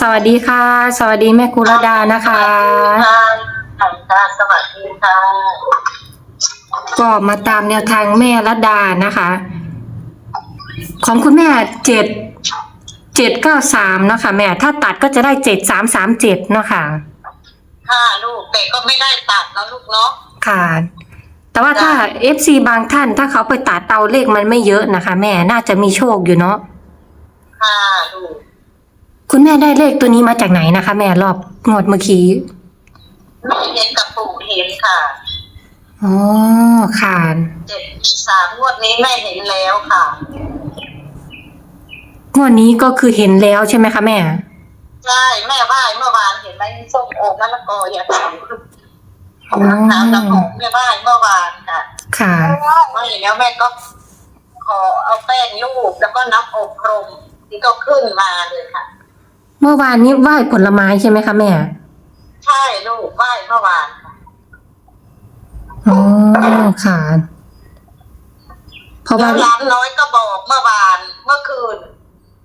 สวัสดีค่ะ สวัสดีแม่กุรดานะคะค่ะค่ะสวัสดีค่ะก็มาตามแนวทางแม่รัดดานะคะ ของคุณแม่เจ็ดเจ็ดเก้าสามเนาะค่ะแม่ถ้าตัดก็จะได้เจ็ดสามสามเจ็ดเนาะค่ะค่ะลูกแต่ก็ไม่ได้ตัดนะลูกเนาะค่ะ แต่ว่าถ้า FC บางท่านถ้าเขาไปตัดเตาเลขมันไม่เยอะนะคะ แม่น่าจะมีโชคอยู่เนาะค่ะลูก คุณแม่ได้เลขตัวนี้มาจากไหนนะคะ แม่รอบงวดเมื่อกี้แม่เห็นกับปู่เห็นค่ะอ๋อค่ะเจ็ดสามงวดนี้แม่เห็นแล้วค่ะ งวดนี้ก็คือเห็นแล้วใช่ไหมคะแม่ใช่แม่ไหว้เมื่อวานเห็นไหมส้มโอมมะละกออย่าถามอ๋อถามน้ำหอมแม่ไหว้เมื่อวานค่ะค่ะว่าอย่างแล้วแม่ก็ขอเอาแป้งลูกแล้วก็น้ำอบรมที่ก็ขึ้นมาเลยค่ะ เมื่อวานนี้ไหว้ผลไม้ใช่ไหมคะแม่ ใช่ลูกไหว้เมื่อวานค่ะอ๋อค่ะเพราะแล้ว่าวร้านน้อยก็บอกเมื่อวานเมื่อคืน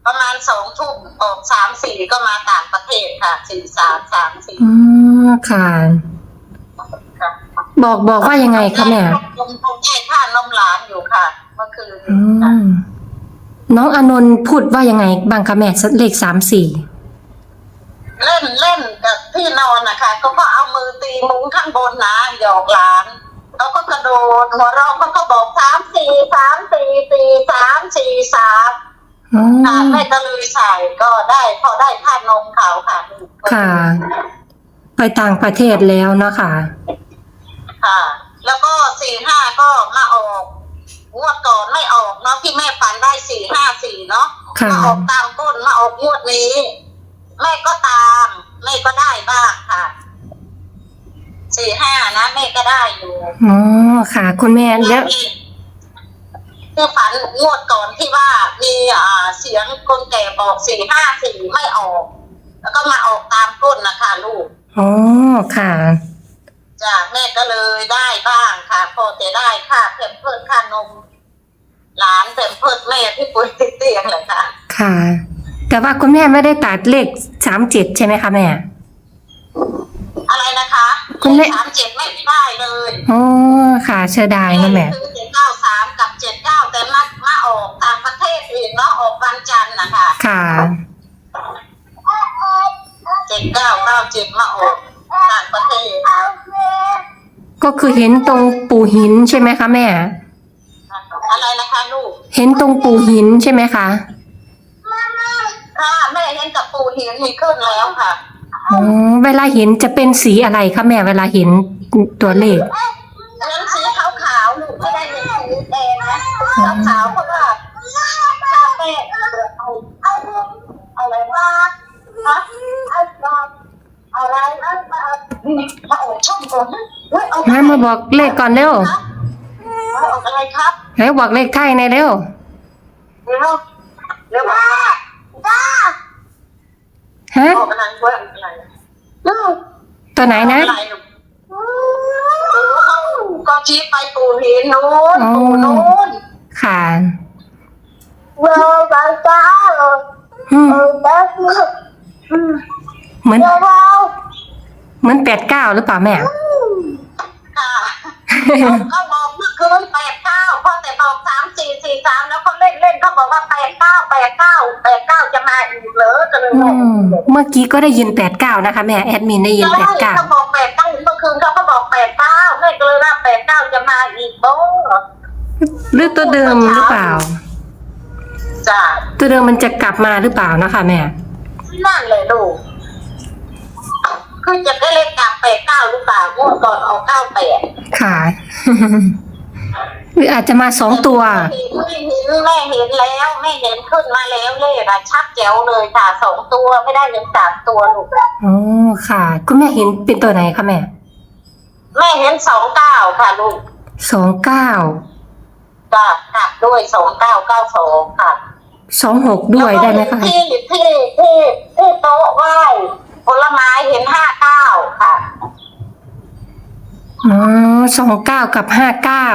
ประมาณสองทุ่มออกสามสี่ก็มาต่างประเทศค่ะสี่สามสามสี่อืมค่ะ ค่ะบอกบอกว่ายังไงคะแม่คงคงให้ค่านมหลานอยู่ค่ะ เมื่อคืนอืค่ะมน้องอานนท์พูดว่ายังไงบ้างคะแม่เลขสามสี่ เล่นเล่นกับที่นอนนะคะเขาก็เอามือตีมุ้งข้างบนนะหยอกหลานเขาก็กระโดดหัวเราะเขาก็บอกสามสี่สามสี่สี่สามสี่สามอ๋อค่ะแม่ก็เลยใส่ก็ได้พอได้ค่านมเขาค่ะค่ะ ไปต่างประเทศแล้วเนาะค่ะ ค่ะ แล้วก็สี่ห้าก็มาออกงวดก่อนไม่ออกเนาะที่แม่ฝันได้สี่ห้าสี่เนาะค่ะ มาออกตามก้นมาออกงวดนี้ แม่ก็ตามแม่ก็ได้บ้างค่ะสี่ห้านะแม่ก็ได้อยู่อ๋อค่ะ คุณแม่แล้วคือฝันงวดก่อนที่ว่ามีอ่าเสียงคนแก่บอกสี่ห้าสี่ไม่ออก แล้วก็มาออกตามก้นนะคะลูกอ๋อค่ะจ้ะแม่ก็เลยได้บ้างค่ะ พอจะได้ค่าเพิ่มเพิ่มค่านมหลานเพิ่มเพิ่มแม่ที่ป่วยติดเตียงเลยค่ะค่ะ แต่ว่าคุณแม่ไม่ได้ตัดเลขสามเจ็ดใช่ไหมคะแม่ อะไรนะคะคุณแม่สามเจ็ดไม่ได้เลยอ๋อค่ะเสียดายนะแม่ คือเจ็ดเก้าสามกับเจ็ดเก้าแต่มามาออกต่างประเทศอีกเนาะออกวันจันทร์นะคะค่ะ เจ็ดเก้าเก้าเจ็ดมาออกต่างประเทศก็คือเห็นตรงปูหินใช่ไหมคะแม่ อะไรนะคะลูก เห็นตรงปูหินใช่ไหมคะ ค่ะแม่เห็นกับปูหินมีขึ้นแล้วค่ะอ๋อเวลาเห็นจะเป็นสีอะไรคะแม่เวลาเห็นตัวเลขเห็นสีขาวขาวๆลูกไม่ได้เห็นสีแดงนะขาวขาวๆเพราะว่าคาเฟ่เอาเอาอะไรวะฮะเอาเอาอะไรนะมามาออกช่องก่อนนะเฮ้ยเอางั้นมาบอกเลขก่อนเร็วมาออกอะไรครับไหนบอกเลขไทยในอยเร็วเร็วเร็วมา จ้าฮะออกอะไรเว้ยอะไรลูกตัวไหนนะ อะไรลูกก็ชี้ไปปูหินนู้นปูนู้นค่ะเวอร์บาจ้าอืมเออแบบนี้เหมือนเดี๋ยวเราเหมือนแปดเก้าหรือเปล่าแม่ ค่ะเขาบอกเมื่อคืนแปดเก้าพอแต่บอกสามสี่สี่สามแล้วเขาเล่นเล่นเขาบอกว่าแปดเก้าแปดเก้า อีกเหรอก็เลยอืบอกมเมื่อกี้ก็ได้ยินแปดเก้านะคะแม่แอดมินได้ยินแปดเก้าเขาบอกแปดเก้าเมื่อคืนเขาก็บอกแปดเก้าแม่ก็เลยว่าแปดเก้าจะมาอีกโบ้หรือตัวเดิมหรือเปล่า จ้าตัวเดิมมันจะกลับมาหรือเปล่านะคะแม่ นั่นเลยลูกคือจะได้เลขกลับแปดเก้าหรือเปล่างวดก่อนเอาเก้าแปดค่ะห รืออาจจะมาสองตัวแม่เห็นแม่เห็นแล้วแม่เห็นขึ้นมาแล้วเลขอะชัดแจ๋วเลยค่ะสองตัวไม่ได้เป็นสามตัวลูกอ๋อค่ะ คุณแม่เห็นเป็นตัวไหนคะแม่แม่เห็นสองเก้าค่ะลูกสองเก้าจ้ะกลับด้วยสองเก้าเก้าสองค่ะสองหกด้วยได้ไหมคะที่ที่ที่ที่โต๊ะไหว้ผลไม้เห็นห้าเก้าค่ะอ๋อสองเก้ากับห้าเก้า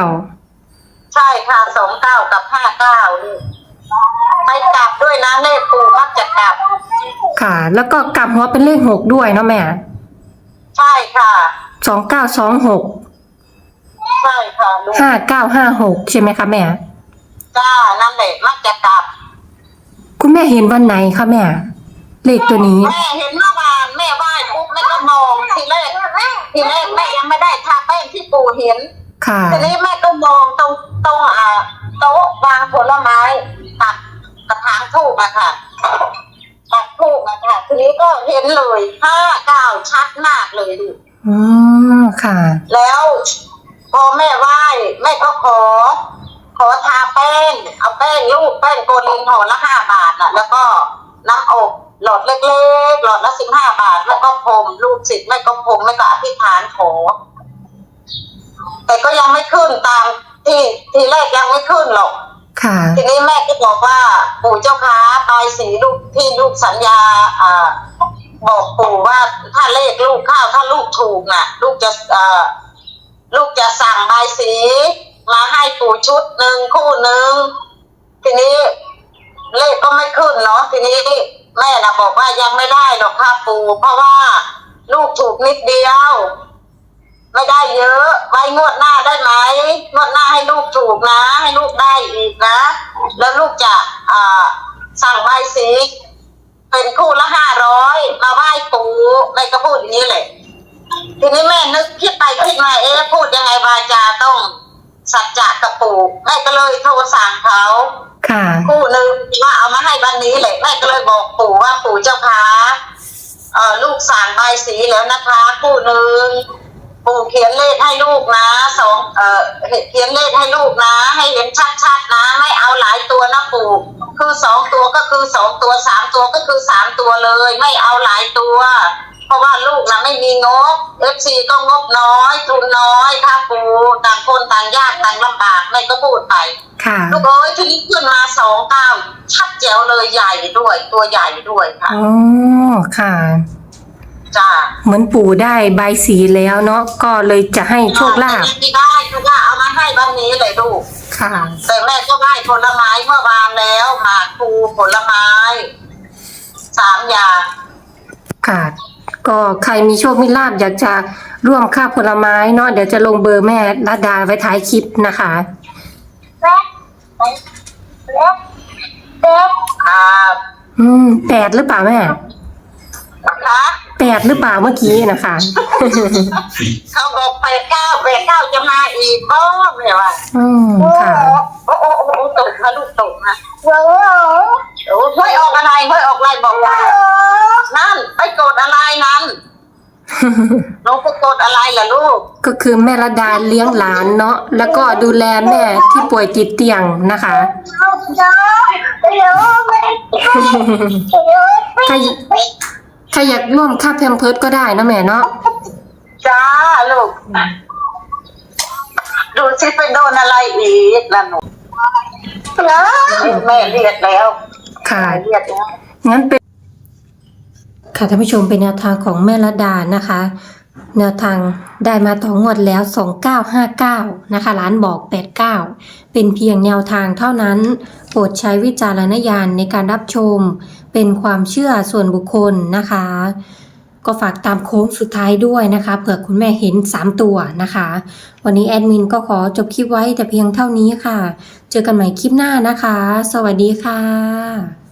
ใช่ค่ะสองเก้ากับห้าเก้านี่ไปกลับด้วยนะเลขปู่มักจะกลับ ค่ะ แล้วก็กลับหัวเป็นเลขหกด้วยเนาะแม่ใช่ค่ะ สองเก้าสองหกใช่ค่ะลูกห้าเก้าห้าหกใช่ไหมคะแม่ จ้านั่นแหละมักจะกลับ คุณแม่เห็นวันไหนคะแม่ เลขตัวนี้ แม่เห็นเมื่อวานแม่ไหว้ปุ๊บแม่ก็มองทีแรกทีแรกแม่ยังไม่ได้ทาแป้งที่ปู่เห็น ค่ะ ทีนี้แม่ก็มองตรงตรงอ่าโต๊ะวางผลไม้ตัดกระถางทูบอะค่ะตัดทูบอะค่ะ ทีนี้ก็เห็นเลยห้าเก้าชัดมากเลยดูอืมค่ะ แล้วพอแม่ไหว้แม่ก็ขอ ขอทาแป้ง เอาแป้งลูกแป้งโกลินห่อละห้าบาทน่ะ แล้วก็น้ำอบหลอดเล็กๆ หลอดละสิบห้าบาทแม่ก็พรมลูกศิษย์แม่ก็พรมแม่ก็อธิษฐานขอ แต่ก็ยังไม่ขึ้นตามที่ทีแรกยังไม่ขึ้นหรอก ค่ะ ทีนี้แม่ก็บอกว่าปู่เจ้าค้าบายสีลูกที่ลูกสัญญาอ่าบอกปู่ว่าถ้าเลขลูกเข้าวถ้าลูกถูกน่ะ ลูกจะเอ่อลูกจะสั่งบายสี มาให้ปู่ชุดหนึ่งคู่หนึ่งทีนี้เลขก็ไม่ขึ้นเนาะทีนี้แม่น่ะบอกว่ายังไม่ได้หรอกค่ะปู่เพราะว่า ลูกถูกนิดเดียว ไม่ได้เยอะ ไว้งวดหน้าได้ไหมงวดหน้าให้ลูกถูกนะ ให้ลูกได้อีกนะ แล้วลูกจะอ่าสั่งใบสีเป็นคู่ละห้าร้อยมาไหว้ปู่แม่ก็พูดอย่างนี้แหละทีนี้แม่นึกคิดไปคิดมาเอ๊ะพูดยังไงวาจาต้องสัจจะกับปู่แม่ก็เลยโทรสั่งเขาค่ะคู่หนึ่งว่าเอามาให้วันนี้แหละแม่ก็เลยบอกปู่ว่าปู่เจ้าค้าเอ่อลูกสั่งใบายสีแล้วนะคะ คู่หนึ่ง ปู่เขียนเลขให้ลูกนะสองเอ่อเขียนเลขให้ลูกนะ ให้เห็นชัดๆนะ ไม่เอาหลายตัวนะปู่คือสองตัวก็คือสองตัวสามตัวก็คือสามตัวเลย ไม่เอาหลายตัว เพราะว่าลูกนะไม่มีงบเอฟซีก็งบน้อยทุนน้อยค่ะปู่ต่างคนต่างยากต่างลำบากแม่ก็พูดไปค่ะลูกเอ้ยทีนี้ขึ้นมาสองเก้าชัดแจ๋วเลยใหญ่ด้วย ตัวใหญ่ด้วยค่ะอ๋อค่ะ จ้าเหมือนปู่ได้ใบายสีแล้วเนาะก็เลยจะให้โชคลาภไม่ได้คือว่าเอามาให้วันนี้เลยลูกค่ะ แต่แม่ก็ไหว้ผลไม้เมื่อวานแล้วหมากคูผลไม้สามอย่างค่ะ ก็ใครมีโชคมีลาบอยากจะร่วมค่าผลไม้เนาะเดี๋ยวจะลงเบอร์แม่รัดดาไว้ท้ายคลิปนะคะ ครับอืมแปดหรือเปล่าแม่นะคะแปดหรือเปล่าเมื่อกี้นะคะ เขาบอกไปดเก้าไปดเก้าจะมาอีกบ้างเลยว่าอืมค่ะ โอ้โอ้โอ้โอ้ตกนะลูกตกนะโอ้ไม่ออกอะไรไม่ออกอะไรบอกว่านั่นไปกดอะไรนั้นน้องไปกดอะไรล่ะลูกก็คือแม่ระดาเลี้ยงหลานเนาะแล้วก็ดูแลแม่ที่ป่วยติดเตียงนะคะใคร ใครอยากร่วมค่าแพมเพิร์ดก็ได้นะแม่เนาะจ้าลูก ดูสิไปโดนอะไรอีกล่ะหนูแม่เรียกแล้วค่ะเรียกแล้วงั้นเป็น ค่ะท่านผู้ชมเป็นแนวทางของแม่ระดานะคะ แนวทางได้มาต่องวดแล้ว 2959 นะคะร้านบอก 89 เป็นเพียงแนวทางเท่านั้น โปรดใช้วิจารณญาณในการรับชม เป็นความเชื่อส่วนบุคคลนะคะ ก็ฝากตามโค้งสุดท้ายด้วยนะคะ เผื่อคุณแม่เห็น 3 ตัวนะคะ วันนี้แอดมินก็ขอจบคลิปไว้แต่เพียงเท่านี้ค่ะ เจอกันใหม่คลิปหน้านะคะ สวัสดีค่ะ